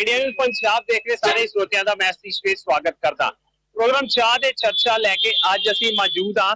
India news Punjab ਦੇਖ ਰਹੇ ਸਾਰੇ ਸਰੋਤਿਆਂ ਦਾ ਮੈਂ ਸਤੀਸ਼ ਸਵਾਗਤ ਕਰਦਾ। ਪ੍ਰੋਗਰਾਮ ਚਾਹ ਦੇ ਚਰਚਾ ਲੈ ਕੇ ਅੱਜ ਅਸੀਂ ਮੌਜੂਦ ਹਾਂ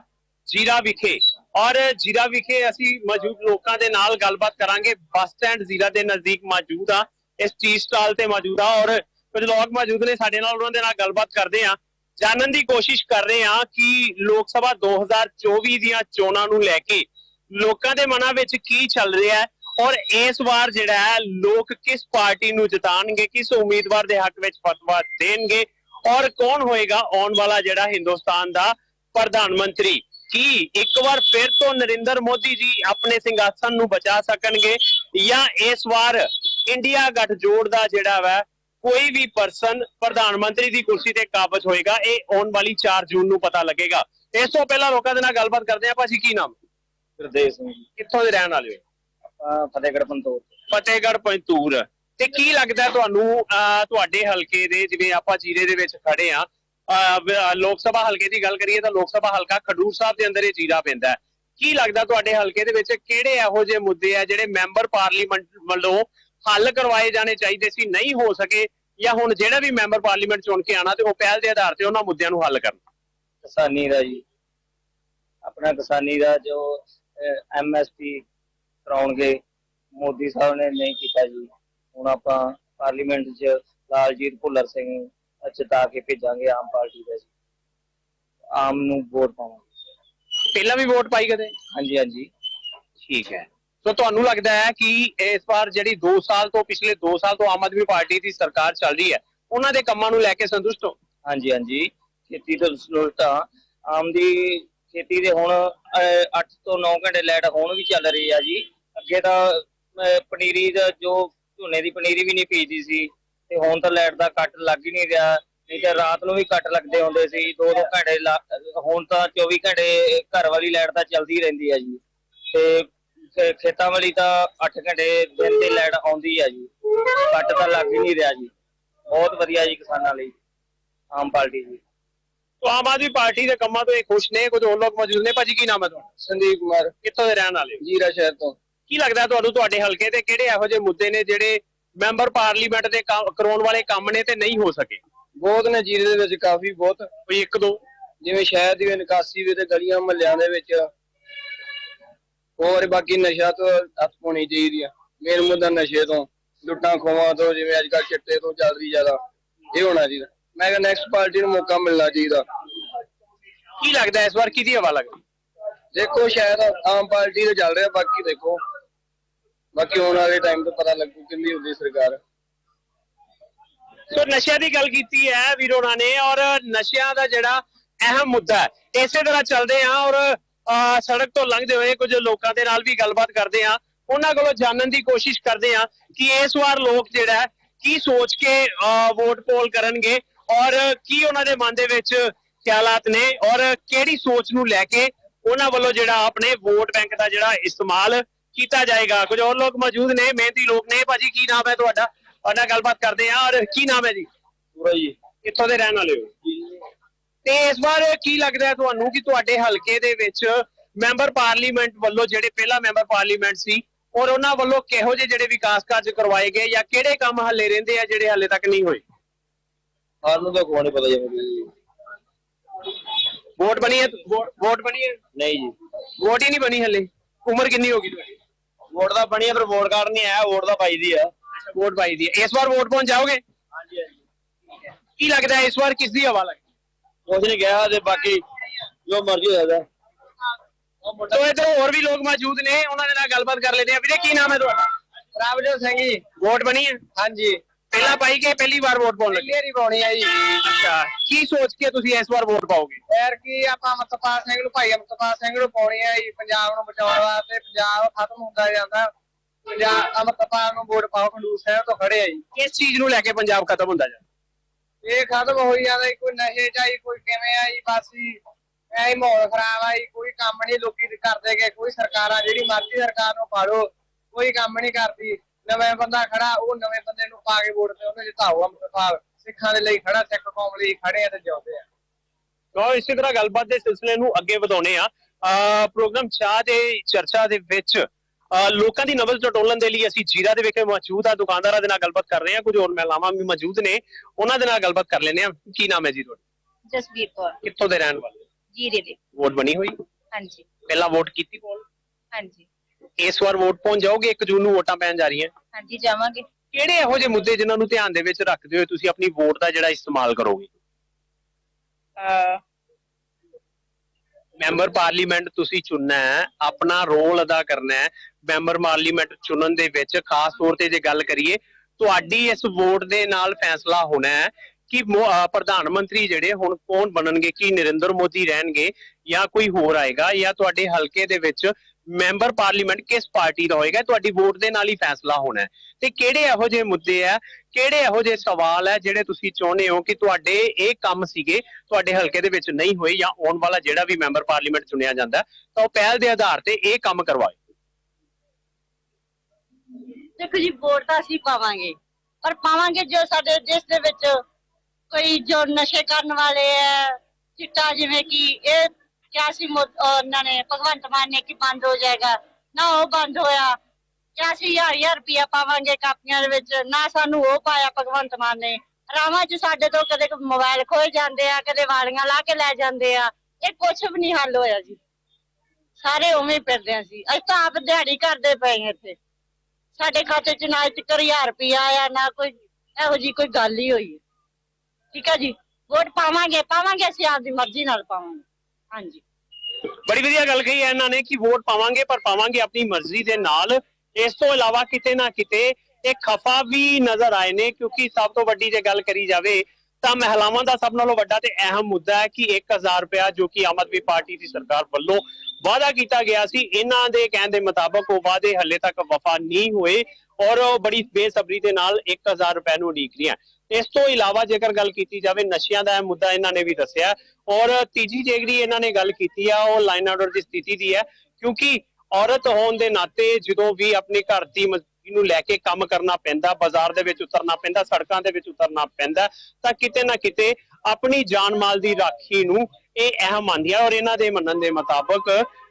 ਜੀਰਾ ਵਿਖੇ। ਔਰ ਜੀਰਾ ਵਿਖੇ ਅਸੀਂ ਮੌਜੂਦ ਲੋਕਾਂ ਦੇ ਨਾਲ ਗੱਲਬਾਤ ਕਰਾਂਗੇ। ਬੱਸ ਸਟੈਂਡ ਜ਼ੀਰਾ ਦੇ ਨਜ਼ਦੀਕ ਮੌਜੂਦ ਆ। ਇਸ ਟੀ ਸਟਾਲ ਤੇ ਮੌਜੂਦ ਆ ਔਰ ਕੁਝ ਲੋਕ ਮੌਜੂਦ ਨੇ ਸਾਡੇ ਨਾਲ, ਉਹਨਾਂ ਦੇ ਨਾਲ ਗੱਲਬਾਤ ਕਰਦੇ ਆ ਜਾਣਨ ਦੀ ਕੋਸ਼ਿਸ਼ ਕਰ ਰਹੇ ਆ ਕਿ ਲੋਕ ਸਭਾ 2024 ਦੀਆਂ ਚੋਣਾਂ ਨੂੰ ਲੈ ਕੇ ਲੋਕਾਂ ਦੇ ਮਨਾਂ ਵਿੱਚ ਕੀ ਚੱਲ ਰਿਹਾ ਹੈ। ਔਰ ਇਸ ਵਾਰ ਜਿਹੜਾ ਹੈ ਲੋਕ ਕਿਸ ਪਾਰਟੀ ਨੂੰ ਜਿਤਾਣਗੇ ਕਿਸ ਉਮੀਦਵਾਰ ਦੇ ਹੱਕ ਵਿੱਚ ਫਤਵਾ ਦੇਣਗੇ ਔਰ ਕੌਣ ਹੋਏਗਾ ਆਉਣ ਵਾਲਾ ਜਿਹੜਾ ਹਿੰਦੁਸਤਾਨ ਦਾ ਪ੍ਰਧਾਨ ਮੰਤਰੀ? ਕੀ ਇੱਕ ਵਾਰ ਫਿਰ ਤੋਂ ਨਰਿੰਦਰ ਮੋਦੀ ਜੀ ਆਪਣੇ ਸਿੰਘਾਸਨ ਨੂੰ ਬਚਾ ਸਕਣਗੇ ਜਾਂ ਇਸ ਵਾਰ ਇੰਡੀਆ ਗੱਠਜੋੜ ਦਾ ਜਿਹੜਾ ਵਾ ਕੋਈ ਵੀ ਪਰਸਨ ਪ੍ਰਧਾਨ ਮੰਤਰੀ ਦੀ ਕੁਰਸੀ ਤੇ ਕਾਬਜ ਹੋਏਗਾ ਇਹ ਆਉਣ ਵਾਲੀ 4 ਜੂਨ ਨੂੰ ਪਤਾ ਲੱਗੇਗਾ। ਇਸ ਤੋਂ ਪਹਿਲਾਂ ਲੋਕਾਂ ਦੇ ਨਾਲ ਗੱਲਬਾਤ ਕਰਦੇ ਆ ਭਾਜੀ ਕੀ ਨਾਮ? ਗੁਰਦੇਵ ਸਿੰਘ ਜੀ। ਕਿੱਥੋਂ ਦੇ ਰਹਿਣ ਵਾਲੇ ਹੋ? ਆਪਾਂ ਫਤਿਹਗੜ੍ਹ ਪੰਤੋਰ। ਫਤਿਹਗੜ੍ਹ ਪੰਤੂਰ। ਤੇ ਕੀ ਲੱਗਦਾ ਤੁਹਾਨੂੰ ਅਹ, ਤੁਹਾਡੇ ਹਲਕੇ ਦੇ ਜਿਵੇਂ ਆਪਾਂ ਜੀਰੇ ਦੇ ਵਿੱਚ ਖੜੇ ਆ ਲੋਕ ਸਭਾ ਹਲਕੇ ਦੀ ਗੱਲ ਕਰੀਏ ਤਾਂ ਲੋਕ ਸਭਾ ਹਲਕਾ ਖਡੂਰ ਸਾਹਿਬ ਦੇ ਅੰਦਰ ਇਹ ਜੀਰਾ ਪੈਂਦਾ ਹੈ। ਕੀ ਲੱਗਦਾ ਤੁਹਾਡੇ ਹਲਕੇ ਦੇ ਵਿੱਚ ਕਿਹੜੇ ਇਹੋ ਜਿਹੇ ਮੁੱਦੇ ਆ ਜਿਹੜੇ ਮੈਂਬਰ ਪਾਰਲੀਮੈਂਟ ਵੱਲੋਂ ਹੱਲ ਕਰਵਾਏ ਜਾਣੇ ਚਾਹੀਦੇ ਸੀ ਨਹੀਂ ਹੋ ਸਕੇ ਜਾਂ ਹੁਣ ਜਿਹੜਾ ਵੀ ਮੈਂਬਰ ਪਾਰਲੀਮੈਂਟ ਚੁਣ ਕੇ ਆਣਾ ਤੇ ਉਹ ਪਹਿਲ ਦੇ ਆਧਾਰ ਤੇ ਉਹਨਾਂ ਮੁੱਦਿਆਂ ਨੂੰ ਹੱਲ ਕਰਨ? ਕਿਸਾਨੀ ਦਾ ਜੀ। ਆਪਣਾ ਕਿਸਾਨੀ ਦਾ ਜੋ ਐਮਐਸਪੀ ਕਰਾਉਣਗੇ। ਮੋਦੀ ਸਾਹਿਬ ਨੇ ਨਹੀਂ ਕੀਤਾ ਜੀ। ਹੁਣ ਆਪਾਂ ਪਾਰਲੀਮੈਂਟ 'ਚ ਲਾਲਜੀਤ ਭੁੱਲਰ ਸਿੰਘ ਜਿਤਾ ਕੇ ਭੇਜਾਂਗੇ ਆਮ ਪਾਰਟੀ ਦਾ ਜੀ। ਆਮ ਨੂੰ ਵੋਟ ਪਾਵਾਂਗੇ। ਪਹਿਲਾਂ ਵੀ ਵੋਟ ਪਾਈ ਕਦੇ? ਹਾਂਜੀ ਹਾਂਜੀ। ਠੀਕ ਹੈ। ਸੋ ਤੁਹਾਨੂੰ ਲੱਗਦਾ ਹੈ ਕਿ ਇਸ ਵਾਰ ਜਿਹੜੀ 2 ਸਾਲ ਤੋਂ ਪਿਛਲੇ 2 ਸਾਲ ਤੋਂ ਆਮ ਆਦਮੀ ਪਾਰਟੀ ਦੀ ਸਰਕਾਰ ਚੱਲ ਰਹੀ ਹੈ ਉਹਨਾਂ ਦੇ ਕੰਮਾਂ ਨੂੰ ਲੈ ਕੇ ਸੰਤੁਸ਼ਟ ਹੋ? ਹਾਂਜੀ ਹਾਂਜੀ। ਖੇਤੀ ਤੋਂ ਸੁਲਟਾ ਆਮ ਦੀ ਖੇਤੀ ਦੇ ਹੁਣ 8 ਤੋਂ 9 ਘੰਟੇ ਲਾਈਟ ਹੁਣ ਵੀ ਚੱਲ ਰਹੀ ਆ ਜੀ। ਅੱਗੇ ਤਾਂ ਪਨੀਰੀ ਦਾ ਜੋ ਝੋਨੇ ਦੀ ਪਨੀਰੀ ਵੀ ਨਹੀਂ ਪੀਦੀ ਸੀ ਤੇ ਹੁਣ ਤਾਂ ਲਾਈਟ ਦਾ ਕੱਟ ਲੱਗ ਹੀ ਨਹੀਂ ਰਿਹਾ ਨਹੀਂ ਤਾਂ ਰਾਤ ਨੂੰ ਵੀ ਕੱਟ ਲੱਗਦੇ ਹੁੰਦੇ ਸੀ ਦੋ ਦੋ ਘੰਟੇ ਹੁਣ ਤਾਂ 24 ਘੰਟੇ ਘਰ ਵਾਲੀ ਲਾਈਟ ਤਾਂ ਚੱਲਦੀ ਰਹਿੰਦੀ ਆ ਜੀ ਤੇ ਖੇਤਾਂ ਵਾਲੀ ਤਾਂ 8 ਘੰਟੇ ਦਿਨ ਤੇ ਲਾਈਟ ਆਉਂਦੀ ਆ ਜੀ ਕੱਟ ਤਾਂ ਲੱਗ ਹੀ ਨਹੀਂ ਰਿਹਾ ਜੀ ਬਹੁਤ ਵਧੀਆ ਜੀ ਕਿਸਾਨਾਂ ਲਈ ਆਮ ਪਾਰਟੀ ਜੀ ਤੋ ਆਮ ਆਦਮੀ ਪਾਰਟੀ ਦੇ ਕੰਮਾਂ ਤੋਂ ਇਹ ਖੁਸ਼ ਨੇ ਕੁਝ ਹੋਰ ਲੋਕ ਮੌਜੂਦ ਨੇ ਭਾਜੀ ਕੀ ਨਾਮ ਹੈ ਤੁਹਾਡਾ? ਸੰਦੀਪ ਕੁਮਾਰ। ਕਿੱਥੋਂ ਦੇ ਰਹਿਣ ਵਾਲੇ ਜੀਰਾ ਸ਼ਹਿਰ ਤੋਂ। ਕੀ ਲੱਗਦਾ ਤੁਹਾਨੂੰ ਤੁਹਾਡੇ ਹਲਕੇ ਤੇ ਕਿਹੜੇ ਇਹੋ ਜਿਹੇ ਮੁੱਦੇ ਨੇ ਜਿਹੜੇ ਮੈਂਬਰ ਪਾਰਲੀਮੈਂਟ ਦੇ ਕੰਮ- ਕਰਾਉਣ ਵਾਲੇ ਕੰਮ ਨੇ ਤੇ ਨਹੀਂ ਹੋ ਸਕੇ? ਬਹੁਤ ਨੇ ਜੀਰੇ ਦੇ ਵਿੱਚ ਕਾਫੀ ਬਹੁਤ। ਕੋਈ ਇੱਕ ਦੋ? ਜਿਵੇਂ ਸ਼ਹਿਰ ਦੀ ਨਿਕਾਸੀ ਵੀ ਤੇ ਗਲੀਆਂ ਮਹੱਲਿਆਂ ਦੇ ਵਿੱਚ। ਹੋਰ ਬਾਕੀ ਨਸ਼ਾ ਤੋਂ ਹੱਥ ਪਾਉਣੀ ਚਾਹੀਦੀ ਆ। ਮੇਨ ਮੁੱਦਾ ਨਸ਼ੇ ਤੋਂ ਲੁੱਟਾਂ ਖੋਵਾਂ ਤੋਂ ਜਿਵੇਂ ਅੱਜ ਕੱਲ੍ਹ ਚਿੱਟੇ ਤੋਂ ਚੱਲ ਰਹੀ ਜ਼ਿਆਦਾ। ਇਹ ਹੋਣਾ ਚਾਹੀਦਾ। ਮੈਂ ਕਿਹਾ ਨੈਕਸਟ ਪਾਰਟੀ ਨੂੰ ਮੌਕਾ ਮਿਲਣਾ ਚਾਹੀਦਾ। ਕੀ ਲੱਗਦਾ ਇਸ ਵਾਰ ਕਿਹਦੀ ਹਵਾ ਲੱਗਦੀ? ਦੇਖੋ ਸ਼ਾਇਦ ਆਮ ਪਾਰਟੀ ਦੇ ਚੱਲ ਰਿਹਾ ਬਾਕੀ ਦੇਖੋ। ਬਾਕੀ ਆਉਣ ਵਾਲੇ ਟਾਈਮ ਤੋਂ ਪਤਾ ਲੱਗੂ ਕਿੰਨੀ ਹੁੰਦੀ ਸਰਕਾਰ। ਸੋ ਨਸ਼ਿਆਂ ਦੀ ਗੱਲ ਕੀਤੀ ਹੈ ਵੀਰੋਣਾ ਨੇ ਔਰ ਨਸ਼ਿਆਂ ਦਾ ਜਿਹੜਾ ਅਹਿਮ ਮੁੱਦਾ ਹੈ ਇਸੇ ਤਰ੍ਹਾਂ ਚੱਲਦੇ ਆ ਔਰ ਸੜਕ ਤੋਂ ਲੰਘਦੇ ਹੋਏ ਕੁਝ ਲੋਕਾਂ ਦੇ ਨਾਲ ਵੀ ਗੱਲਬਾਤ ਕਰਦੇ ਆ ਉਹਨਾਂ ਕੋਲੋਂ ਜਾਣਨ ਦੀ ਕੋਸ਼ਿਸ਼ ਕਰਦੇ ਆ ਕਿ ਇਸ ਵਾਰ ਲੋਕ ਜਿਹੜਾ ਕੀ ਸੋਚ ਕੇ ਅਹ, ਵੋਟ ਪੋਲ ਕਰਨਗੇ ਔਰ ਕੀ ਉਹਨਾਂ ਦੇ ਮਨ ਦੇ ਵਿੱਚ ਖਿਆਲਾਤ ਨੇ ਔਰ ਕਿਹੜੀ ਸੋਚ ਨੂੰ ਲੈ ਕੇ ਉਹਨਾਂ ਵੱਲੋਂ ਜਿਹੜਾ ਆਪਣੇ ਵੋਟ ਬੈਂਕ ਦਾ ਜਿਹੜਾ ਇਸਤੇਮਾਲ ਕੀਤਾ ਜਾਏਗਾ। ਕੁਝ ਹੋਰ ਲੋਕ ਮੌਜੂਦ ਨੇ ਮਿਹਨਤੀ ਲੋਕ ਨੇ। ਭਾਜੀ ਕੀ ਨਾਮ ਹੈ ਤੁਹਾਡਾ? ਔਰ ਨਾਲ ਗੱਲਬਾਤ ਕਰਦੇ ਆ ਔਰ ਕੀ ਨਾਮ ਹੈ ਜੀ? ਪੂਰਾ ਜੀ। ਕਿੱਥੋਂ ਦੇ ਰਹਿਣ ਵਾਲੇ ਹੋ? ਤੇ ਇਸ ਵਾਰ ਕੀ ਲੱਗਦਾ ਹੈ ਤੁਹਾਨੂੰ ਕਿ ਤੁਹਾਡੇ ਹਲਕੇ ਦੇ ਵਿੱਚ ਮੈਂਬਰ ਪਾਰਲੀਮੈਂਟ ਵੱਲੋਂ ਜਿਹੜੇ ਪਹਿਲਾ ਮੈਂਬਰ ਪਾਰਲੀਮੈਂਟ ਸੀ ਔਰ ਉਹਨਾਂ ਵੱਲੋਂ ਕਿਹੋ ਜਿਹੇ ਜਿਹੜੇ ਵਿਕਾਸ ਕਾਰਜ ਕਰਵਾਏ ਗਏ ਜਾਂ ਕਿਹੜੇ ਕੰਮ ਹੱਲੇ ਰਹਿੰਦੇ ਆ ਜਿਹੜੇ ਹੱਲੇ ਤੱਕ ਨਹੀਂ ਹੋਏ? ਹਾਰ ਨੂੰ ਤਾਂ ਕੋਈ ਨਹੀਂ ਪਤਾ ਜਿਵੇਂ ਵੋਟ ਬਣੀ ਹੈ? ਵੋਟ ਬਣੀ ਹੈ? ਨਹੀਂ ਜੀ। ਵੋਟ ਹੀ ਨਹੀਂ ਬਣੀ ਹੱਲੇ। ਉਮਰ ਕਿੰਨੀ ਹੋ ਗਈ ਤੁਹਾਡੀ? ਵੋਟ ਦਾ ਬਣੀ ਪਰ ਵੋਟ ਕਾਰਡ ਨਹੀਂ ਆਇਆ ਵੋਟ ਦਾ ਪਾਈ ਦੀ ਆ। ਵੋਟ ਪਾਈ ਦੀ ਹੈ ਇਸ ਵਾਰ ਵੋਟ ਪਾਉਣ ਜਾਓਗੇ? ਹਾਂਜੀ ਹਾਂਜੀ। ਕੀ ਲੱਗਦਾ ਹੈ ਇਸ ਵਾਰ ਕਿਸ ਦੀ ਹਵਾ ਲੱਗ ਕੁਝ ਨਹੀਂ ਗਿਆ ਤੇ ਬਾਕੀ ਜੋ ਮਰਜ਼ੀ ਹੋ ਜਾਵੇ। ਤੋ ਇੱਧਰ ਹੋਰ ਵੀ ਲੋਕ ਮੌਜੂਦ ਨੇ ਉਹਨਾਂ ਦੇ ਨਾਲ ਗੱਲਬਾਤ ਕਰ ਲੈਂਦੇ ਆ ਵੀਰੇ ਕੀ ਨਾਮ ਹੈ ਤੁਹਾਡਾ? ਪ੍ਰਭਜੋਤ ਸਿੰਘ ਜੀ। ਵੋਟ ਬਣੀ ਹੈ ਹਾਂਜੀ। ਪਹਿਲਾਂ ਪਾਈ ਕਿ ਪਹਿਲੀ ਵਾਰ ਵੋਟ ਪਾਉਣ ਲੱਗੇ? ਹੀ ਪਾਉਣੀ ਆ ਜੀ। ਅੱਛਾ ਕੀ ਸੋਚ ਕੇ ਤੁਸੀਂ ਇਸ ਵਾਰ ਵੋਟ ਪਾਓਗੇ? ਯਾਰ ਕੀ ਆਪਾਂ ਅਮਰਤਪਾਲ ਸਿੰਘ ਨੂੰ ਭਾਈ ਅਮਰਤਪਾਲ ਸਿੰਘ ਨੂੰ ਪਾਉਣੀ ਆ ਜੀ ਪੰਜਾਬ ਨੂੰ ਬਚਾਉਣ ਵਾਸਤੇ ਪੰਜਾਬ ਖਤਮ ਹੁੰਦਾ ਜਾਂਦਾ। ਪੰਜਾਬ ਅਮਰਤਪਾਲ ਨੂੰ ਵੋਟ ਪਾਓ ਖੰਡੂਰ ਸਾਹਿਬ ਤੋਂ ਖੜੇ ਆ ਜੀ। ਕਿਸ ਚੀਜ਼ ਨੂੰ ਲੈ ਕੇ ਪੰਜਾਬ ਖਤਮ ਹੁੰਦਾ ਜਾ ਇਹ ਖਤਮ ਹੋਈ ਜਾਂਦਾ ਕੋਈ ਨਸ਼ੇ ਚ ਆਈ ਕੋਈ ਕਿਵੇਂ ਆ ਜੀ ਬਸ ਜੀ। ਐ ਮਾਹੌਲ ਖਰਾਬ ਆ ਜੀ ਕੋਈ ਕੰਮ ਨਹੀਂ ਲੋਕੀ ਕਰਦੇ ਗਏ ਕੋਈ ਸਰਕਾਰਾਂ ਜਿਹੜੀ ਮਰਜ਼ੀ ਸਰਕਾਰ ਨੂੰ ਪਾੜੋ ਕੋਈ ਕੰਮ ਨਹੀਂ ਕਰਦੀ। ਨਵੇਂ ਬੰਦਾ ਖੜਾ ਉਹ ਨਵੇਂ ਬੰਦੇ ਨੂੰ ਪਾ ਕੇ ਵੋਟ ਤੇ ਉਹਨੇ ਜਿਤਾਓ ਅਮਰਤਪਾਲ ਸਿੱਖਾਂ ਦੇ ਲਈ ਖੜਾ ਸਿੱਖ ਕੌਮ ਲਈ ਖੜੇ ਆ ਤੇ ਜਿਉਂਦੇ ਆ। ਤੋ ਇਸੇ ਤਰ੍ਹਾਂ ਗੱਲਬਾਤ ਦੇ ਸਿਲਸਿਲੇ ਨੂੰ ਅੱਗੇ ਵਧਾਉਣੇ ਆ ਪ੍ਰੋਗਰਾਮ ਚਾਹ ਦੇ ਚਰਚਾ ਦੇ ਵਿੱਚ ਲੋਕਾਂ ਦੀ ਨਬਜ਼ ਟਟੋਲਣ ਦੇ ਲਈ ਅਸੀਂ ਜੀਰਾ ਦੇ ਵਿਖੇ ਮੌਜੂਦ ਆ ਦੁਕਾਨਦਾਰਾਂ ਦੇ ਨਾਲ ਗੱਲਬਾਤ ਕਰ ਰਹੇ ਹਾਂ। ਕੁਝ ਹੋਰ ਮਹਿਲਾਵਾਂ ਵੀ ਮੌਜੂਦ ਨੇ ਉਹਨਾਂ ਦੇ ਨਾਲ ਗੱਲਬਾਤ ਕਰ ਲੈਂਦੇ ਹਾਂ। ਕੀ ਨਾਮ ਹੈ ਜੀ ਤੁਹਾਡਾ? ਜਸਬੀਰ ਕੌਰ। ਕਿੱਥੋਂ ਦੇ ਰਹਿਣ ਵਾਲੇ? ਜੀਰੇ ਦੇ। ਵੋਟ ਬਣੀ ਹੋਈ? ਹਾਂਜੀ। ਪਹਿਲਾਂ ਵੋਟ ਕੀਤੀ ਪੋਲ ਹਾਂਜੀ। ਇਸ ਵਾਰ ਵੋਟ ਪਾਉਣ ਜਾਓਗੇ? 1 ਜੂਨ ਨੂੰ ਵੋਟਾਂ ਪੈਣ ਜਾ ਰਹੀਆਂ। ਹਾਂਜੀ ਜਾਵਾਂਗੇ। ਕਿਹੜੇ ਇਹੋ ਜਿਹੇ ਮੁੱਦੇ ਜਿਨ੍ਹਾਂ ਨੂੰ ਧਿਆਨ ਦੇ ਵਿੱਚ ਰੱਖਦੇ ਹੋਏ ਤੁਸੀਂ ਆਪਣੀ ਵੋਟ ਦਾ ਜਿਹੜਾ ਇਸਤੇਮਾਲ ਕਰੋਗੇ? ਅਹ ਮੈਂਬਰ ਪਾਰਲੀਮੈਂਟ ਤੁਸੀਂ ਚੁਣਨਾ ਹੈ ਆਪਣਾ ਰੋਲ ਅਦਾ ਕਰਨਾ ਹੈ ਮੈਂਬਰ ਪਾਰਲੀਮੈਂਟ ਚੁਣਨ ਦੇ ਵਿੱਚ। ਖਾਸ ਤੌਰ ਤੇ ਜੇ ਗੱਲ ਕਰੀਏ ਤੁਹਾਡੀ ਇਸ ਵੋਟ ਦੇ ਨਾਲ ਫੈਸਲਾ ਹੋਣਾ ਹੈ ਕਿ ਮੋ- ਅਹ ਪ੍ਰਧਾਨ ਮੰਤਰੀ ਜਿਹੜੇ ਹੁਣ ਕੌਣ ਬਣਨਗੇ ਕੀ ਨਰਿੰਦਰ ਮੋਦੀ ਰਹਿਣਗੇ ਜਾਂ ਕੋਈ ਹੋਰ ਆਏਗਾ ਜਾਂ ਤੁਹਾਡੇ ਹਲਕੇ ਦੇ ਵਿੱਚ ਮੈਂਬਰ ਪਾਰਲੀਮੈਂਟ ਕਿਸ ਪਾਰਟੀ ਦਾ ਹੋਏਗਾ, ਤੁਹਾਡੀ ਵੋਟ ਦੇ ਨਾਲ ਹੀ ਫੈਸਲਾ ਹੋਣਾ ਹੈ। ਤੇ ਕਿਹੜੇ ਇਹੋ ਜਿਹੇ ਮੁੱਦੇ ਆ, ਕਿਹੜੇ ਇਹੋ ਜਿਹੇ ਸਵਾਲ ਹੈ ਜਿਹੜੇ ਤੁਸੀਂ ਚਾਹੁੰਦੇ ਹੋ ਕਿ ਤੁਹਾਡੇ ਇਹ ਕੰਮ ਸੀਗੇ, ਤੁਹਾਡੇ ਹਲਕੇ ਦੇ ਵਿੱਚ ਨਹੀਂ ਹੋਏ ਜਾਂ ਆਉਣ ਵਾਲਾ ਜਿਹੜਾ ਵੀ ਮੈਂਬਰ ਪਾਰਲੀਮੈਂਟ ਚੁਣਿਆ ਜਾਂਦਾ, ਤਾਂ ਉਹ ਪਹਿਲ ਦੇ ਆਧਾਰ ਤੇ ਇਹ ਕੰਮ ਕਰਵਾਏ ਦੇਖੋ ਜੀ, ਵੋਟ ਤਾਂ ਅਸੀਂ ਪਾਵਾਂਗੇ, ਪਰ ਪਾਵਾਂਗੇ ਜੋ ਸਾਡੇ ਦੇਸ਼ ਦੇ ਵਿੱਚ ਕੋਈ ਜੋ ਨਸ਼ੇ ਕਰਨ ਵਾਲੇ ਹੈ ਚਿੱਟਾ ਜਿਵੇਂ ਕਿ ਇਹ ਕਿਹਾ ਸੀ ਉਹਨਾਂ ਨੇ, ਭਗਵੰਤ ਮਾਨ ਨੇ ਕਿ ਬੰਦ ਹੋ ਜਾਏਗਾ। ਨਾ ਉਹ ਬੰਦ ਹੋਇਆ। ਕਿਹਾ ਸੀ ਹਜ਼ਾਰ ਹਜ਼ਾਰ ਰੁਪਇਆ ਪਾਵਾਂਗੇ ਕਾਪੀਆਂ ਦੇ ਵਿੱਚ। ਨਾ ਸਾਨੂੰ ਉਹ ਪਾਇਆ ਭਗਵੰਤ ਮਾਨ ਨੇ। ਰਾਵਾਂ 'ਚ ਸਾਡੇ ਤੋਂ ਕਦੇ ਮੋਬਾਈਲ ਖੋਏ ਜਾਂਦੇ ਆ, ਕਦੇ ਵਾਲੀਆਂ ਲਾ ਕੇ ਲੈ ਜਾਂਦੇ ਆ। ਇਹ ਕੁਛ ਵੀ ਨਹੀਂ ਹੱਲ ਹੋਇਆ ਜੀ। ਸਾਰੇ ਉਵੇਂ ਫਿਰਦੇ ਆ ਸੀ ਅਸੀਂ ਤਾਂ ਆਪ ਦਿਹਾੜੀ ਕਰਦੇ ਪਏ ਹਾਂ ਇੱਥੇ। ਸਾਡੇ ਖਾਤੇ 'ਚ ਨਾ ਇੱਕ ਹਜ਼ਾਰ ਰੁਪਇਆ ਆਇਆ, ਨਾ ਕੋਈ ਇਹੋ ਜੀ ਕੋਈ ਗੱਲ ਹੀ ਹੋਈ। ਠੀਕ ਹੈ ਜੀ? ਵੋਟ ਪਾਵਾਂਗੇ ਪਾਵਾਂਗੇ ਅਸੀਂ ਆਪਦੀ ਮਰਜ਼ੀ ਨਾਲ ਪਾਵਾਂਗੇ। ਹਾਂਜੀ। ਬੜੀ ਵਧੀਆ ਗੱਲ ਕਹੀ ਹੈ ਇਹਨਾਂ ਨੇ ਕਿ ਵੋਟ ਪਾਵਾਂਗੇ, ਪਰ ਪਾਵਾਂਗੇ ਆਪਣੀ ਮਰਜ਼ੀ ਦੇ ਨਾਲ। ਇਸ ਤੋਂ ਇਲਾਵਾ ਕਿਤੇ ਨਾ ਕਿਤੇ ਇਹ ਖਫਾ ਵੀ ਨਜ਼ਰ ਆਏ ਨੇ, ਕਿਉਂਕਿ ਸਭ ਤੋਂ ਵੱਡੀ ਜੇ ਗੱਲ ਕਰੀ ਜਾਵੇ ਤਾਂ ਮਹਿਲਾਵਾਂ ਦਾ ਸਭ ਨਾਲੋਂ ਵੱਡਾ ਤੇ ਅਹਿਮ ਮੁੱਦਾ ਹੈ ਕਿ 1000 ਰੁਪਇਆ ਜੋ ਕਿ ਆਮ ਆਦਮੀ ਪਾਰਟੀ ਦੀ ਸਰਕਾਰ ਵੱਲੋਂ ਵਾਅਦਾ ਕੀਤਾ ਗਿਆ ਸੀ, ਇਹਨਾਂ ਦੇ ਕਹਿਣ ਦੇ ਮੁਤਾਬਕ ਉਹ ਵਾਅਦੇ ਹੱਲੇ ਤੱਕ ਵਫਾ ਨਹੀਂ ਹੋਏ ਔਰ ਬੜੀ ਬੇਸਬਰੀ ਦੇ ਨਾਲ 1000 ਰੁਪਏ ਨੂੰ ਉਡੀਕ ਰਹੀਆਂ। ਇਸ ਤੋਂ ਇਲਾਵਾ ਜੇਕਰ ਗੱਲ ਕੀਤੀ ਜਾਵੇ, ਨਸ਼ਿਆਂ ਦਾ ਮੁੱਦਾ ਇਹਨਾਂ ਨੇ ਵੀ ਦੱਸਿਆ। ਔਰ ਤੀਜੀ ਜਿਹੜੀ ਇਹਨਾਂ ਨੇ ਗੱਲ ਕੀਤੀ ਆ, ਉਹ ਲਾਈਨ ਆਰਡਰ ਦੀ ਸਥਿਤੀ ਦੀ ਹੈ, ਕਿਉਂਕਿ ਔਰਤ ਹੋਣ ਦੇ ਨਾਤੇ ਜਦੋਂ ਵੀ ਆਪਣੇ ਘਰ ਦੀ ਨੂੰ ਲੈ ਕੇ ਕੰਮ ਕਰਨਾ ਪੈਂਦਾ, ਬਾਜ਼ਾਰ ਦੇ ਵਿੱਚ ਉਤਰਨਾ ਪੈਂਦਾ, ਸੜਕਾਂ ਦੇ ਵਿੱਚ ਉਤਰਨਾ ਪੈਂਦਾ, ਤਾਂ ਕਿਤੇ ਨਾ ਕਿਤੇ ਆਪਣੀ ਜਾਨ ਮਾਲ ਦੀ ਰਾਖੀ ਨੂੰ ਇਹ ਅਹਿਮ ਮੰਨਦੀ ਹੈ ਔਰ ਇਹਨਾਂ ਦੇ ਮੰਨਣ ਦੇ ਮੁਤਾਬਕ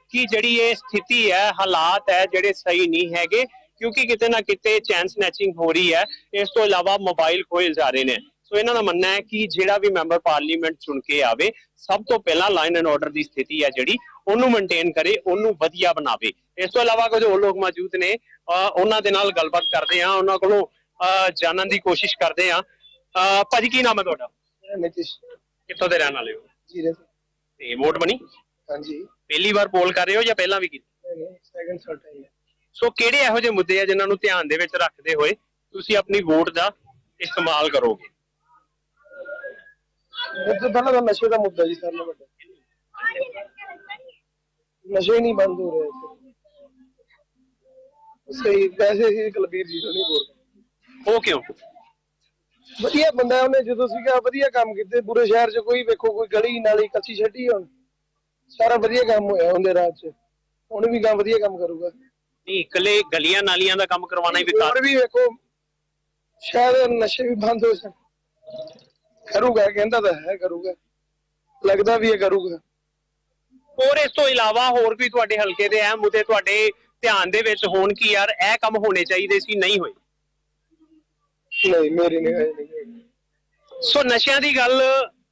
ਕਿ ਜਿਹੜੀ ਇਹ ਸਥਿਤੀ ਹੈ, ਹਾਲਾਤ ਹੈ ਜਿਹੜੇ ਸਹੀ ਨਹੀਂ ਹੈਗੇ ਕਿਉਂਕਿ ਕਿਤੇ ਨਾ ਕਿਤੇ ਚੈਨ ਸਨੈਚਿੰਗ ਹੋ ਰਹੀ ਹੈ। ਇਸ ਤੋਂ ਇਲਾਵਾ ਮੋਬਾਈਲ ਖੋਏ ਜਾ ਰਹੇ ਨੇ। ਸੋ ਇਹਨਾਂ ਦਾ ਮੰਨਣਾ ਹੈ ਕਿ ਜਿਹੜਾ ਵੀ ਮੈਂਬਰ ਪਾਰਲੀਮੈਂਟ ਚੁਣ ਕੇ ਆਵੇ ਸਭ ਤੋਂ ਪਹਿਲਾਂ ਲਾਈਨ ਐਂਡ ਆਰਡਰ ਦੀ ਸਥਿਤੀ ਹੈ ਜਿਹੜੀ ਉਹਨੂੰ ਮੇਨਟੇਨ ਕਰੇ ਉਹਨੂੰ ਵਧੀਆ ਬਣਾਵੇ। ਇਸ ਤੋਂ ਇਲਾਵਾ ਕੁਝ ਹੋਰ ਲੋਕ ਮੌਜੂਦ ਨੇ। ਉਹਨਾਂ ਦੇ ਨਾਲ ਗੱਲਬਾਤ ਕਰਦੇ ਆ ਉਹਨਾਂ ਕੋਲੋਂ ਜਾਣਨ ਦੀ ਕੋਸ਼ਿਸ਼ ਕਰਦੇ ਆ ਭਾਜੀ ਕੀ ਨਾਮ ਹੈ ਤੁਹਾਡਾ? ਨਿਤਿਸ਼। ਕਿੱਥੋਂ ਦੇ ਰਹਿਣ ਵਾਲੇ ਹੋ? ਜੀਰੇ ਤੋਂ ਵੋਟ ਬਣੀ? ਹਾਂਜੀ। ਪਹਿਲੀ ਵਾਰ ਪੋਲ ਕਰ ਰਹੇ ਹੋ ਜਾਂ ਪਹਿਲਾਂ ਵੀ ਕੀਤੀ? ਸੈਕੰਡ ਹੈ ਸੋ ਕਿਹੜੇ ਇਹੋ ਜਿਹੇ ਮੁੱਦੇ ਆ ਜਿਨ੍ਹਾਂ ਨੂੰ ਧਿਆਨ ਦੇ ਵਿੱਚ ਰੱਖਦੇ ਹੋਏ ਤੁਸੀਂ ਆਪਣੀ ਵੋਟ ਦਾ ਇਸਤੇਮਾਲ ਕਰੋਗੇ? ਮੁੱਦਾ ਪਹਿਲਾਂ ਤਾਂ ਨਸ਼ੇ ਦਾ ਮੁੱਦਾ ਜੀ ਸਾਰਿਆਂ ਨਾਲੋਂ ਵੱਡਾ। ਨਸ਼ੇ ਨਹੀਂ ਬੰਦ ਹੋ ਰਹੇ ਇੱਥੇ। ਸਹੀ ਵੈਸੇ ਹੀ ਕਲਬੀਰ ਜੀ ਤੋਂ ਨਹੀਂ ਬੋਲ ਉਹ ਕਿਉਂ? ਵਧੀਆ ਬੰਦਾ ਹੈ, ਉਹਨੇ ਜਦੋਂ ਸੀਗਾ ਵਧੀਆ ਕੰਮ ਕੀਤੇ। ਪੂਰੇ ਸ਼ਹਿਰ 'ਚ ਕੋਈ ਵੇਖੋ ਕੋਈ ਗਲੀ ਨਾਲੀ ਕੱਚੀ ਛੱਡੀ ਹੁਣ। ਸਾਰਾ ਵਧੀਆ ਕੰਮ ਹੋਇਆ ਉਹਦੇ ਰਾਜ 'ਚ। ਹੁਣ ਵੀ ਕੰਮ ਵਧੀਆ ਕੰਮ ਕਰੂਗਾ। ਨਹੀਂ ਇਕੱਲੇ ਗਲੀਆਂ ਨਾਲੀਆਂ ਦਾ ਕੰਮ ਕਰਵਾਉਣਾ ਹੀ ਵਿਕਾਸ। ਹੋਰ ਵੀ ਵੇਖੋ ਸ਼ਾਇਦ ਨਸ਼ੇ ਵੀ ਬੰਦ ਹੋ ਸਕਣ ਕਰੂਗਾ ਕਹਿੰਦਾ ਤਾਂ ਹੈ ਕਰੂਗਾ। ਲੱਗਦਾ ਵੀ ਇਹ ਕਰੂਗਾ। ਹੋਰ ਇਸ ਤੋਂ ਇਲਾਵਾ ਹੋਰ ਵੀ ਤੁਹਾਡੇ ਹਲਕੇ ਦੇ ਅਹਿਮ ਮੁੱਦੇ ਤੁਹਾਡੇ ਧਿਆਨ ਦੇ ਵਿੱਚ ਹੋਣ ਕਿ ਯਾਰ ਇਹ ਕੰਮ ਹੋਣੇ ਚਾਹੀਦੇ ਸੀ ਨਹੀਂ ਹੋਏ। ਨਹੀਂ ਮੇਰੀ ਨਹੀਂ ਹੈ ਨਹੀਂ ਸੋ ਨਸ਼ਿਆਂ ਦੀ ਗੱਲ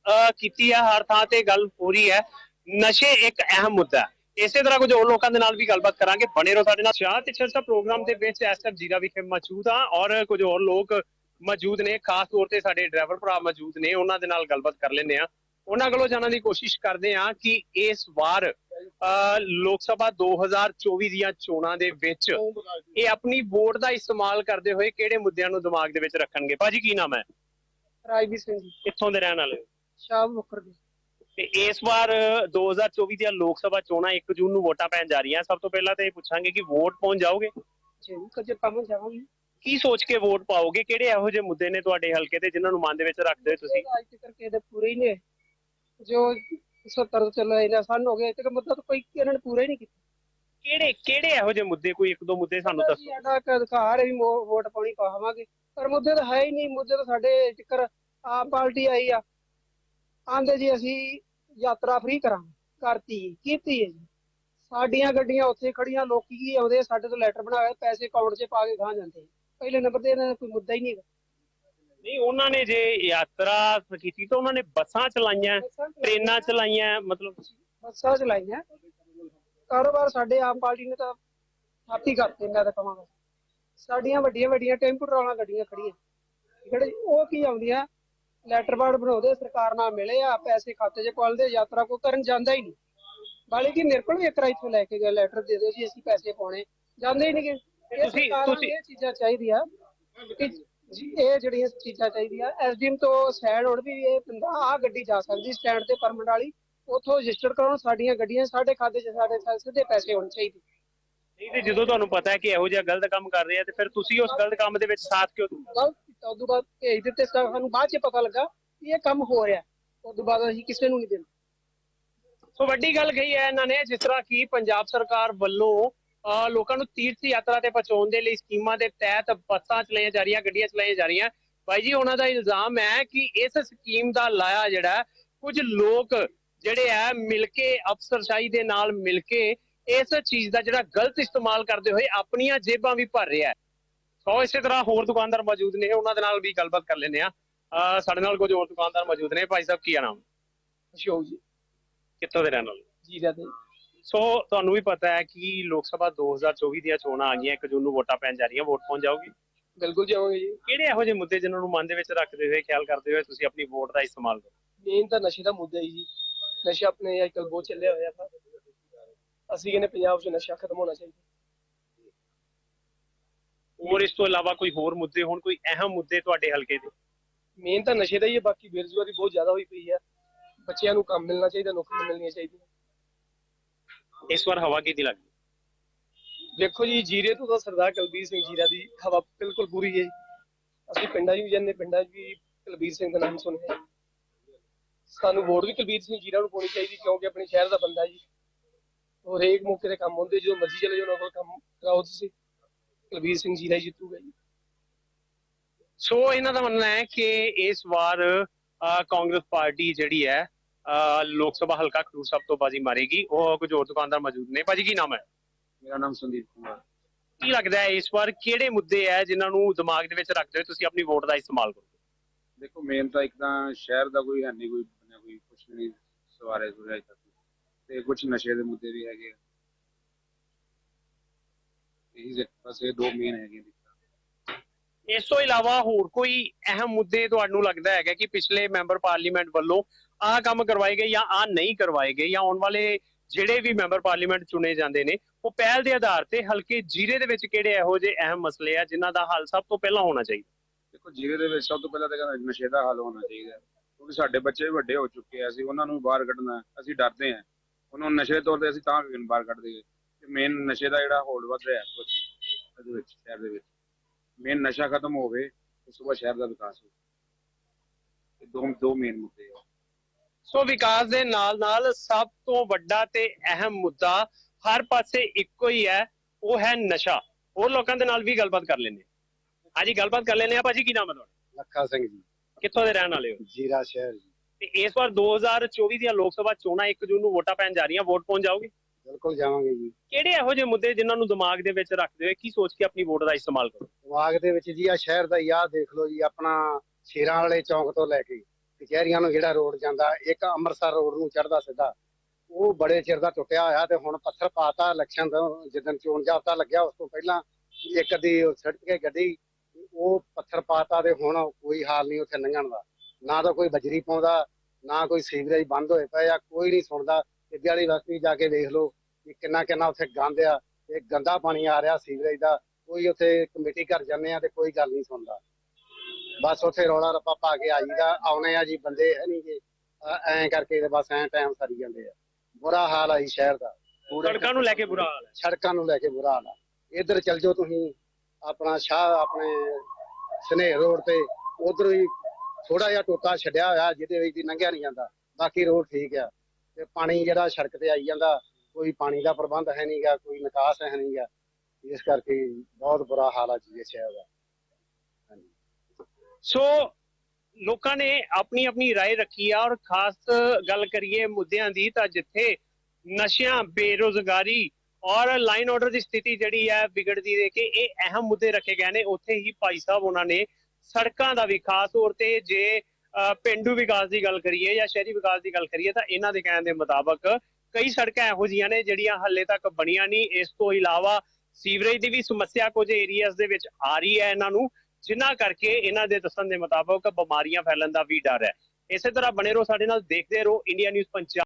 ਅਹ, ਕੀਤੀ ਹੈ ਹਰ ਥਾਂ ਤੇ ਗੱਲ ਹੋ ਰਹੀ ਹੈ। ਨਸ਼ੇ ਇੱਕ ਅਹਿਮ ਮੁੱਦਾ ਹੈ। ਇਸੇ ਤਰ੍ਹਾਂ ਕੁਝ ਹੋਰ ਲੋਕਾਂ ਦੇ ਨਾਲ ਵੀ ਗੱਲਬਾਤ ਕਰਾਂਗੇ। ਬਣੇ ਰਹੋ ਸਾਡੇ ਨਾਲ। ਚਾਹ ਤੇ ਚਰਚਾ ਪ੍ਰੋਗਰਾਮ ਦੇ ਵਿੱਚ ਇਸ ਟਾਈਮ ਜੀਰਾ ਵਿਖੇ ਮੌਜੂਦ ਆ ਔਰ ਕੁਝ ਹੋਰ ਲੋਕ ਮੌਜੂਦ ਨੇ। ਖਾਸ ਤੌਰ ਤੇ ਸਾਡੇ ਡਰਾਈਵਰ ਭਰਾ ਮੌਜੂਦ ਨੇ ਉਹਨਾਂ ਦੇ ਨਾਲ ਗੱਲਬਾਤ ਕਰ ਲੈਂਦੇ ਆ ਉਹਨਾਂ ਕੋਲੋਂ ਜਾਣਨ ਦੀ ਕੋਸ਼ਿਸ਼ ਕਰਦੇ ਆ ਕਿ ਇਸ ਵਾਰ ਲੋਕ ਸਭਾ 2024 ਦੀਆਂ ਚੋਣਾਂ ਦੇ ਵਿੱਚ ਇਹ ਆਪਣੀ ਵੋਟ ਦਾ ਇਸਤੇਮਾਲ ਕਰਦੇ ਹੋਏ ਕਿਹੜੇ ਮੁੱਦਿਆਂ ਨੂੰ ਦਿਮਾਗ ਦੇ ਵਿੱਚ ਰੱਖਣਗੇ? ਭਾਜੀ ਕੀ ਨਾਮ ਹੈ? ਰਾਜਵੀਰ ਸਿੰਘ ਜੀ। ਕਿੱਥੋਂ ਦੇ ਰਹਿਣ ਵਾਲੇ ਹੋ? ਸ਼ਾਮ ਮੁਖਰ ਦੀ ਤੇ ਇਸ ਵਾਰ 2024 ਦੀਆਂ ਲੋਕ ਸਭਾ ਚੋਣਾਂ 1 ਜੂਨ ਨੂੰ ਵੋਟਾਂ ਪੈਣ ਜਾ ਰਹੀਆਂ। ਸਭ ਤੋਂ ਪਹਿਲਾਂ ਤਾਂ ਇਹ ਪੁੱਛਾਂਗੇ ਕਿ ਵੋਟ ਪਾਉਣ ਜਾਓਗੇ? ਜੀ ਕਦੇ ਪਾਵਾਂ ਜਾਵਾਂਗੇ ਕੀ ਸੋਚ ਕੇ ਵੋਟ ਪਾਓਗੇ? ਕਿਹੜੇ ਇਹੋ ਜਿਹੇ ਮੁੱਦੇ ਨੇ ਤੁਹਾਡੇ ਹਲਕੇ ਤੇ ਜਿਨ੍ਹਾਂ ਨੂੰ ਮਨ ਦੇ ਵਿੱਚ ਰੱਖਦੇ ਹੋ ਤੁਸੀਂ? ਅੱਜ ਤੱਕ ਕੇ ਦੇ ਪੂਰੇ ਹੀ ਨੇ ਜੋ 70 ਚੱਲ ਰਹੇ ਨੇ ਸਾਨੂੰ ਹੋ ਗਏ ਤੇ ਮਤਲਬ ਕੋਈ ਇਹਨਾਂ ਨੇ ਪੂਰੇ ਨਹੀਂ ਕੀਤਾ। ਕਿਹੜੇ ਕਿਹੜੇ ਇਹੋ ਜਿਹੇ ਮੁੱਦੇ ਕੋਈ ਇੱਕ ਦੋ ਮੁੱਦੇ ਸਾਨੂੰ ਦੱਸੋ। ਸਾਡਾ ਇੱਕ ਅਧਿਕਾਰ ਹੈ ਵੀ ਮੋ- ਵੋਟ ਪਾਉਣੀ ਪਾਵਾਂਗੇ। ਪਰ ਮੁੱਦੇ ਤਾਂ ਹੈ ਹੀ ਨਹੀਂ। ਮੁੱਦੇ ਤਾਂ ਸਾਡੇ ਚੱਕਰ ਆਪ ਪਾਰਟੀ ਆਈ ਆ। ਆਂਦੇ ਜੀ ਅਸੀਂ ਯਾਤਰਾ ਫ੍ਰੀ ਕਰਾਂਗੇ। ਕਰਤੀ ਕੀਤੀ ਹੈ ਜੀ। ਸਾਡੀਆਂ ਗੱਡੀਆਂ ਉੱਥੇ ਖੜੀਆਂ ਲੋਕੀ ਕੀ ਆਉਂਦੇ ਸਾਡੇ ਤੋਂ ਲੈਟਰ ਬਣਾਏ ਪੈਸੇ ਅਕਾਊਂਟ 'ਚ ਪਾ ਕੇ ਗਾਂ ਜਾਂਦੇ ਪਹਿਲੇ ਨੰਬਰ ਤੇ ਇਹਨਾਂ ਦਾ ਕੋਈ ਮੁੱਦਾ ਹੀ ਨਹੀਂ ਹੈਗਾ। ਨਹੀਂ ਉਹਨਾਂ ਨੇ ਜੇ ਯਾਤਰਾ ਕੀਤੀ ਤਾਂ ਉਹਨਾਂ ਨੇ ਬੱਸਾਂ ਚਲਾਈਆਂ ਟ੍ਰੇਨਾਂ ਚਲਾਈਆਂ ਮਤਲਬ ਬੱਸਾਂ ਚਲਾਈਆਂ। ਕਾਰੋਬਾਰ ਸਾਡੇ ਆਮ ਪਾਰਟੀ ਨੇ ਤਾਂ ਥਾਪੀ ਕਰਤੇ ਮੈਂ ਤਾਂ ਕਹਾਂਗਾ। ਸਾਡੀਆਂ ਵੱਡੀਆਂ ਵੱਡੀਆਂ ਟੈਂਪੂ ਟਰਾਲਾਂ ਗੱਡੀਆਂ ਖੜੀਆਂ ਜਿਹੜੇ ਉਹ ਕੀ ਆਉਂਦੀਆਂ ਲੈਟਰ ਬਾਰਡ ਬਣਾਉਂਦੇ ਸਰਕਾਰ ਨਾਲ ਮਿਲੇ ਆ ਪੈਸੇ ਖਾਤੇ 'ਚ ਪਾਲਦੇ ਯਾਤਰਾ ਕੋਈ ਕਰਨ ਜਾਂਦਾ ਹੀ ਨਹੀਂ। ਬਾਲੀ ਕਿ ਮੇਰੇ ਕੋਲ ਵੀ ਇੱਕ ਰਾ ਇੱਥੋਂ ਲੈ ਕੇ ਗਿਆ ਲੈਟਰ ਦੇ ਦਿਓ ਜੀ ਅਸੀਂ ਪੈਸੇ ਪਾਉਣੇ। ਜਾਂਦੇ ਹੀ ਇਹ ਤੁਸੀਂ- ਤੁਸੀਂ- ਇਹ ਚੀਜ਼ਾਂ ਚਾਹੀਦੀਆਂ ਕਿ ਜੀ ਇਹ ਜਿਹੜੀਆਂ ਚੀਜ਼ਾਂ ਚਾਹੀਦੀਆਂ ਐਸਡੀਐਮ ਤੋਂ ਸਾਈਡ ਹੋਣ ਵੀ ਇਹ ਬੰਦਾ ਆ ਗੱਡੀ ਜਾ ਸਕਦੀ ਸਟੈਂਡ ਤੇ ਪਰਮਿਟ ਵਾਲੀ ਉਥੋਂ ਰਜਿਸਟਰ ਕਰਾਉਣ ਸਾਡੀਆਂ ਗੱਡੀਆਂ ਸਾਡੇ ਖਾਤੇ 'ਚ ਸਾਡੇ ਸਿੱਧੇ ਪੈਸੇ ਹੋਣੇ ਚਾਹੀਦੇ। ਨਹੀਂ ਤੇ ਜਦੋਂ ਤੁਹਾਨੂੰ ਪਤਾ ਹੈ ਕਿ ਇਹੋ ਜਿਹਾ ਗਲਤ ਕੰਮ ਕਰ ਰਹੇ ਆ ਤੇ ਫਿਰ ਤੁਸੀਂ ਉਸ ਗਲਤ ਕੰਮ ਦੇ ਵਿੱਚ ਸਾਥ ਕਿਉਂ ਦਿੰਦੇ? ਗਲਤ ਉਦੋਂ ਬਾਅਦ ਭੇਜ ਦਿੱਤੇ ਸਾ- ਸਾਨੂੰ ਬਾਅਦ 'ਚ ਪਤਾ ਲੱਗਾ ਕਿ ਇਹ ਕੰਮ ਹੋ ਰਿਹਾ। ਉਦੋਂ ਬਾਅਦ ਅਸੀਂ ਕਿਸੇ ਨੂੰ ਨਹੀਂ ਦਿੰਦੇ ਸੋ ਵੱਡੀ ਗੱਲ ਕਹੀ ਹੈ ਇਹਨਾਂ ਨੇ, ਜਿਸ ਤਰ੍ਹਾਂ ਕਿ ਪੰਜਾਬ ਸਰਕਾਰ ਵੱਲੋਂ ਲੋਕਾਂ ਨੂੰ ਤੀਰਥ ਯਾਤਰਾ ਤੇ ਪਹੁੰਚਾਉਣ ਦੇ ਲਈ ਸਕੀਮਾਂ ਦੇ ਤਹਿਤ ਬੱਸਾਂ ਚਲਾਈਆਂ ਜਾ ਰਹੀਆਂ, ਗੱਡੀਆਂ ਚਲਾਈਆਂ ਜਾ ਰਹੀਆਂ। ਬਾਈ ਜੀ, ਉਹਨਾਂ ਦਾ ਇਲਜ਼ਾਮ ਹੈ ਕਿ ਇਸ ਸਕੀਮ ਦਾ ਲਾਇਆ ਜਿਹੜਾ, ਕੁਝ ਲੋਕ ਜਿਹੜੇ ਆ ਮਿਲ ਕੇ, ਅਫਸਰਸ਼ਾਹੀ ਦੇ ਨਾਲ ਮਿਲ ਕੇ ਇਸ ਚੀਜ਼ ਦਾ ਜਿਹੜਾ ਗਲਤ ਇਸਤੇਮਾਲ ਕਰਦੇ ਹੋਏ ਆਪਣੀਆਂ ਜੇਬਾਂ ਵੀ ਭਰ ਰਿਹਾ ਹੈ। ਸੋ ਇਸੇ ਤਰ੍ਹਾਂ ਹੋਰ ਦੁਕਾਨਦਾਰ ਮੌਜੂਦ ਨੇ ਉਹਨਾਂ ਦੇ ਨਾਲ ਵੀ ਗੱਲਬਾਤ ਕਰ ਲੈਂਦੇ ਆ ਸਾਡੇ ਨਾਲ ਕੁਝ ਹੋਰ ਦੁਕਾਨਦਾਰ ਮੌਜੂਦ ਨੇ। ਭਾਈ ਸਾਹਿਬ ਕੀ ਆ ਨਾਮ? ਅਸ਼ੋਕ ਜੀ। ਕਿੱਥੋਂ ਦੇ ਰਹਿਣ ਵਾਲੇ? ਜੀਰਾ ਦੇ ਸੋ ਤੁਹਾਨੂੰ ਵੀ ਪਤਾ ਹੈ ਕਿ ਲੋਕ ਸਭਾ 2024 ਦੀਆਂ ਚੋਣਾਂ ਆ ਗਈਆਂ। 1 ਜੂਨ ਨੂੰ ਵੋਟਾਂ ਪੈਣ ਜਾ ਰਹੀਆਂ। ਵੋਟ ਪਹੁੰਚ ਜਾਓਗੀ ਬਿਲਕੁਲ ਜਾਵਾਂਗੇ ਜੀ। ਕਿਹੜੇ ਇਹੋ ਜਿਹੇ ਮੁੱਦੇ ਜਿਨ੍ਹਾਂ ਨੂੰ ਮਨ ਦੇ ਵਿੱਚ ਰੱਖਦੇ ਹੋਏ ਖਿਆਲ ਕਰਦੇ ਹੋਏ ਤੁਸੀਂ ਆਪਣੀ ਵੋਟ ਦਾ ਇਸਤੇਮਾਲ ਕਰੋ? ਮੇਨ ਤਾਂ ਨਸ਼ੇ ਦਾ ਮੁੱਦਾ ਹੀ ਜੀ। ਨਸ਼ਾ ਆਪਣੇ ਅੱਜਕੱਲ ਬਹੁਤ ਚੱਲਿਆ ਹੋਇਆ ਤਾਂ। ਅਸੀਂ ਕਹਿੰਦੇ ਪੰਜਾਬ 'ਚ ਨਸ਼ਾ ਖਤਮ ਹੋਣਾ ਚਾਹੀਦਾ। ਹੋਰ ਇਸ ਤੋਂ ਇਲਾਵਾ ਕੋਈ ਹੋਰ ਮੁੱਦੇ ਹੋਣ ਕੋਈ ਅਹਿਮ ਮੁੱਦੇ ਤੁਹਾਡੇ ਹਲਕੇ ਦੇ? ਮੇਨ ਤਾਂ ਨਸ਼ੇ ਦਾ ਹੀ ਹੈ ਬਾਕੀ ਬੇਰੁਜ਼ਗਾਰੀ ਬਹੁਤ ਜ਼ਿਆਦਾ ਹੋਈ ਪਈ ਹੈ। ਬੱਚਿਆਂ ਨੂੰ ਕੰਮ ਮਿਲਣਾ ਚਾਹੀਦਾ ਨੌਕਰੀਆਂ ਮਿਲਣੀਆਂ ਚਾਹੀਦੀਆਂ। ਇਸ ਵਾਰ ਹਵਾ ਕਿਹਦੀ ਲੱਗਦੀ? ਦੇਖੋ ਜੀ ਜੀਰੇ ਤੋਂ ਤਾਂ ਸਰਦਾਰ ਕੁਲਬੀਰ ਸਿੰਘ ਜੀਰਾ ਦੀ ਹਵਾ ਬਿਲਕੁਲ ਪੂਰੀ ਹੈ। ਅਸੀਂ ਪਿੰਡਾਂ 'ਚ ਵੀ ਜਾਂਦੇ ਪਿੰਡਾਂ 'ਚ ਵੀ ਕੁਲਬੀਰ ਸਿੰਘ ਦਾ ਨਾਮ ਸੁਣਿਆ ਸਾਨੂੰ ਵੋਟ ਵੀ ਕੁਲਬੀਰ ਸਿੰਘ ਜੀਰਾ ਨੂੰ ਪਾਉਣੀ ਚਾਹੀਦੀ ਕਿਉਂਕਿ ਆਪਣੇ ਸ਼ਹਿਰ ਦਾ ਬੰਦਾ ਜੀ। ਔਰ ਹਰੇਕ ਮੌਕੇ ਤੇ ਕੰਮ ਹੁੰਦੇ ਜਦੋਂ ਮਰਜ਼ੀ ਚਲੇ ਜਾਓ ਉਹਨਾਂ ਕੋਲ ਕੰਮ ਕਰਾਓ ਤੁਸੀਂ। ਕੁਲਬੀਰ ਸਿੰਘ ਜੀਰਾ ਹੀ ਜਿੱਤੂਗਾ ਜੀ। ਸੋ ਇਹਨਾਂ ਦਾ ਮੰਨਣਾ ਹੈ ਕਿ ਇਸ ਵਾਰ ਕਾਂਗਰਸ ਪਾਰਟੀ ਜਿਹੜੀ ਹੈ ਲੋਕ ਸਭਾ ਹਲਕਾ ਖਡੂਰ ਸਾਹਿਬ ਤੋਂ ਬਾਜੀ ਮਾਰੇਗੀ। ਉਹ ਕੁਝ ਹੋਰ ਦੁਕਾਨਦਾਰ ਮੌਜੂਦ ਨੇ। ਭਾਜੀ ਕੀ ਨਾਮ ਹੈ? ਮੇਰਾ ਨਾਮ ਸੰਦੀਪ ਕੁਮਾਰ। ਕੀ ਲੱਗਦਾ ਹੈ ਇਸ ਵਾਰ ਕਿਹੜੇ ਮੁੱਦੇ ਹੈ ਜਿਨ੍ਹਾਂ ਨੂੰ ਦਿਮਾਗ ਦੇ ਵਿੱਚ ਰੱਖਦੇ ਹੋਏ ਤੁਸੀਂ ਆਪਣੀ ਵੋਟ ਦਾ ਇਸਤੇਮਾਲ ਕਰੋਗੇ? ਦੇਖੋ ਮੇਨ ਤਾਂ ਇੱਕ ਤਾਂ ਸ਼ਹਿਰ ਦਾ ਕੋਈ ਹੈ ਨਹੀਂ ਕੋਈ ਕੋਈ ਵੀ ਨਹੀਂ ਸਵਾਰੇ ਤੱਕ ਤੇ ਕੁਝ ਨਸ਼ੇ ਦੇ ਮੁੱਦੇ ਵੀ ਹੈਗੇ। ਇਹੀ ਬਸ ਇਹ ਦੋ ਮੇਨ ਹੈਗੇ ਇਸ ਤੋਂ ਇਲਾਵਾ ਹੋਰ ਕੋਈ ਅਹਿਮ ਮੁੱਦੇ ਤੁਹਾਨੂੰ ਲੱਗਦਾ ਹੈਗਾ ਕਿ ਪਿਛਲੇ ਮੈਂਬਰ ਪਾਰਲੀਮੈਂਟ ਵੱਲੋਂ ਆਹ ਕੰਮ ਕਰਵਾਏ ਗਏ ਜਾਂ ਆਹ ਨਹੀਂ ਕਰਵਾਏ ਗਏ ਜਾਂ ਆਉਣ ਵਾਲੇ ਜਿਹੜੇ ਵੀ ਮੈਂਬਰ ਪਾਰਲੀਮੈਂਟ ਚੁਣੇ ਜਾਂਦੇ ਨੇ ਉਹ ਪਹਿਲ ਦੇ ਆਧਾਰ ਤੇ ਹਲਕੇ ਜੀਰੇ ਦੇ ਵਿੱਚ ਕਿਹੜੇ ਇਹੋ ਜਿਹੇ ਅਹਿਮ ਮਸਲੇ ਆ ਜਿਨ੍ਹਾਂ ਦਾ ਹੱਲ ਸਭ ਤੋਂ ਪਹਿਲਾਂ ਹੋਣਾ ਚਾਹੀਦਾ ਦੇਖੋ ਜ਼ਿਲ੍ਹੇ ਦੇ ਵਿੱਚ ਸਭ ਤੋਂ ਪਹਿਲਾਂ ਤਾਂ ਕਹਿੰਦਾ ਨਸ਼ੇ ਦਾ ਹੱਲ ਹੋਣਾ ਚਾਹੀਦਾ। ਕਿਉਂਕਿ ਸਾਡੇ ਬੱਚੇ ਵੀ ਵੱਡੇ ਹੋ ਚੁੱਕੇ ਆ ਅਸੀਂ ਉਹਨਾਂ ਨੂੰ ਬਾਹਰ ਕੱਢਣਾ। ਅਸੀਂ ਡਰਦੇ ਹਾਂ ਉਹਨਾਂ ਨੂੰ ਨਸ਼ੇ ਤੌਰ ਤੇ ਅਸੀਂ ਤਾਂ ਬਾਹਰ ਕੱਢ ਦੇਈਏ ਕਿ ਮੇਨ ਨਸ਼ੇ ਦਾ ਜਿਹੜਾ ਹੋਲਡ ਵੱਧ ਰਿਹਾ ਹੈ ਇਹਦੇ ਵਿੱਚ ਸ਼ਹਿਰ ਦੇ ਵਿੱਚ। ਮੇਨ ਨਸ਼ਾ ਖਤਮ ਹੋਵੇ ਤੋਂ ਬਾਅਦ ਸ਼ਹਿਰ ਦਾ ਵਿਕਾਸ ਹੋਵੇ ਇਹ ਦੋ ਦੋ ਮੇਨ ਮੁੱਦੇ ਆ। ਸੋ ਵਿਕਾਸ ਦੇ ਨਾਲ ਨਾਲ ਸਭ ਤੋਂ ਵੱਡਾ ਤੇ ਅਹਿਮ ਮੁੱਦਾ ਹਰ ਪਾਸੇ ਇੱਕੋ ਹੀ ਹੈ ਉਹ ਹੈ ਨਸ਼ਾ। ਹੋਰ ਲੋਕਾਂ ਦੇ ਨਾਲ ਵੀ ਗੱਲਬਾਤ ਕਰ ਲੈਂਦੇ ਹਾਂਜੀ ਗੱਲਬਾਤ ਕਰ ਲੈਂਦੇ ਆ ਭਾਜੀ ਕੀ ਨਾਮ ਹੈ ਤੁਹਾਡਾ? ਲੱਖਾ ਸਿੰਘ ਜੀ। ਕਿੱਥੋਂ ਦੇ ਰਹਿਣ ਵਾਲੇ ਹੋ? ਜੀਰਾ ਸ਼ਹਿਰ ਜੀ। ਤੇ ਇਸ ਵਾਰ 2024 ਦੀਆਂ ਲੋਕ ਸਭਾ ਚੋਣਾਂ 1 ਜੂਨ ਨੂੰ ਵੋਟਾਂ ਪੈਣ ਜਾ ਰਹੀਆਂ ਵੋਟ ਪਾਉਣ ਜਾਓਗੇ? ਬਿਲਕੁਲ ਜਾਵਾਂਗੇ ਜੀ। ਕਿਹੜੇ ਇਹੋ ਜਿਹੇ ਮੁੱਦੇ ਜਿਨ੍ਹਾਂ ਨੂੰ ਦਿਮਾਗ ਦੇ ਵਿੱਚ ਰੱਖਦੇ ਹੋਏ ਕੀ ਸੋਚ ਕੇ ਆਪਣੀ ਵੋਟ ਦਾ ਇਸਤੇਮਾਲ ਕਰੋ? ਦਿਮਾਗ ਦੇ ਵਿੱਚ ਜੀ ਆ ਸ਼ਹਿਰ ਦਾ ਯਾਦ ਦੇਖ ਲਓ ਜੀ ਆਪਣਾ ਸ਼ੇਰਾਂ ਵਾਲੇ ਚੌਂਕ ਤੋਂ ਲੈ ਕੇ ਕਚਹਿਰੀਆਂ ਨੂੰ ਜਿਹੜਾ ਰੋਡ ਜਾਂਦਾ ਇੱਕ ਅੰਮ੍ਰਿਤਸਰ ਰੋਡ ਨੂੰ ਚੜਦਾ ਸਿੱਧਾ ਉਹ ਬੜੇ ਚਿਰ ਦਾ ਟੁੱਟਿਆ ਹੋਇਆ ਤੇ ਹੁਣ ਪੱਥਰ ਪਾਤਾ ਇਲੈਕਸ਼ਨ ਤੋਂ ਜਿੱਦਣ ਚੋਣ ਜਾਬਤਾ ਲੱਗਿਆ ਉਸ ਤੋਂ ਪਹਿਲਾਂ ਇੱਕ ਦੀ ਸੜਕ ਕੇ ਗੱਡੀ ਉਹ ਪੱਥਰ ਪਾਤਾ ਤੇ ਹੁਣ ਕੋਈ ਹਾਲ ਨਹੀਂ ਉੱਥੇ ਲੰਘਣ ਦਾ। ਨਾ ਤਾਂ ਕੋਈ ਬਜਰੀ ਪਾਉਂਦਾ ਨਾ ਕੋਈ ਸੀਵਰੇਜ ਬੰਦ ਹੋਏ ਪਏ ਆ ਕੋਈ ਨਹੀਂ ਸੁਣਦਾ। ਇੱਦੇ ਵਾਲੀ ਬਸਤੀ ਜਾ ਕੇ ਵੇਖ ਲਓ ਕਿ ਕਿੰਨਾ ਕਿੰਨਾ ਉੱਥੇ ਗੰਦ ਆ ਤੇ ਗੰਦਾ ਪਾਣੀ ਆ ਰਿਹਾ ਸੀਵਰੇਜ ਦਾ ਕੋਈ ਉੱਥੇ ਕਮੇਟੀ ਘਰ ਜਾਂਦੇ ਆ ਤੇ ਕੋਈ ਗੱਲ ਨਹੀਂ ਸੁਣਦਾ। ਬਸ ਉੱਥੇ ਰੌਲਾ ਰੱਪਾ ਪਾ ਕੇ ਆਈਦਾ ਆਉਣੇ ਆ ਜੀ ਬੰਦੇ ਹੈ ਨਹੀਂ ਜੀ। ਐਂ ਕਰਕੇ ਤੇ ਬਸ ਐਂ ਟਾਈਮ ਸਾਰੀ ਜਾਂਦੇ ਆ। ਬੁਰਾ ਹਾਲ ਆ ਜੀ ਸ਼ਹਿਰ ਦਾ। ਸੜਕਾਂ ਨੂੰ ਲੈ ਕੇ ਬੁਰਾ ਹਾਲ ਹੈ ਸੜਕਾਂ ਨੂੰ ਲੈ ਕੇ ਬੁਰਾ ਹਾਲ ਆ। ਇੱਧਰ ਚੱਲ ਜਾਓ ਤੁਸੀਂ ਆਪਣਾ ਸ਼ਾਹ ਆਪਣੇ ਸਨੇਹ ਰੋਡ ਤੇ ਉਧਰ ਵੀ ਥੋੜਾ ਜਿਹਾ ਟੋਟਾ ਛੱਡਿਆ ਹੋਇਆ ਜਿਹਦੇ ਵਿੱਚ ਦੀ ਲੰਘਿਆ ਨਹੀਂ ਜਾਂਦਾ। ਬਾਕੀ ਰੋਡ ਠੀਕ ਆ। ਤੇ ਪਾਣੀ ਜਿਹੜਾ ਸੜਕ ਤੇ ਆਈ ਜਾਂਦਾ ਕੋਈ ਪਾਣੀ ਦਾ ਪ੍ਰਬੰਧ ਹੈ ਨਹੀਂਗਾ ਕੋਈ ਨਿਕਾਸ ਹੈ ਨਹੀਂਗਾ ਇਸ ਕਰਕੇ ਬਹੁਤ ਬੁਰਾ ਹਾਲ ਆ ਜੀ ਇਹ ਸ਼ਹਿਰ ਦਾ ਸੋ ਲੋਕਾਂ ਨੇ ਆਪਣੀ ਆਪਣੀ رائے ਰੱਖੀ ਆ ਔਰ ਖਾਸ ਗੱਲ ਕਰੀਏ ਮੁੱਦਿਆਂ ਦੀ ਤਾਂ ਜਿੱਥੇ ਨਸ਼ਿਆਂ ਬੇਰੋਜ਼ਗਾਰੀ ਔਰ ਲਾਈਨ ਆਰਡਰ ਦੀ ਸਥਿਤੀ ਜਿਹੜੀ ਹੈ ਵਿਗੜਦੀ ਦੇ ਕੇ ਇਹ ਅਹਿਮ ਮੁੱਦੇ ਰੱਖੇ ਗਏ ਨੇ ਉੱਥੇ ਹੀ ਭਾਈ ਸਾਹਿਬ ਉਹਨਾਂ ਨੇ ਸੜਕਾਂ ਦਾ ਵੀ ਖਾਸ ਤੌਰ ਤੇ ਜੇ ਅ, ਪਿੰਡੂ ਵਿਕਾਸ ਦੀ ਗੱਲ ਕਰੀਏ ਜਾਂ ਸ਼ਹਿਰੀ ਵਿਕਾਸ ਦੀ ਗੱਲ ਕਰੀਏ ਤਾਂ ਇਹਨਾਂ ਦੇ ਕਹਿਣ ਦੇ ਮੁਤਾਬਕ ਕਈ ਸੜਕਾਂ ਇਹੋ ਜਿਹੀਆਂ ਨੇ ਜਿਹੜੀਆਂ ਹੱਲੇ ਤੱਕ ਬਣੀਆਂ ਨਹੀਂ। ਇਸ ਤੋਂ ਇਲਾਵਾ ਸੀਵਰੇਜ ਦੀ ਵੀ ਸਮੱਸਿਆ ਕੁਝ ਏਰੀਆਜ਼ ਦੇ ਵਿੱਚ ਆ ਰਹੀ ਹੈ ਇਹਨਾਂ ਨੂੰ, ਜਿਨ੍ਹਾਂ ਕਰਕੇ ਇਹਨਾਂ ਦੇ ਦੱਸਣ ਦੇ ਮੁਤਾਬਕ ਬਿਮਾਰੀਆਂ ਫੈਲਣ ਦਾ ਵੀ ਡਰ ਹੈ। ਇਸੇ ਤਰ੍ਹਾਂ ਬਣੇ ਰਹੋ, ਸਾਡੇ ਨਾਲ ਦੇਖਦੇ ਰਹੋ, ਇੰਡੀਆ ਨਿਊਜ਼ ਪੰਜਾਬ।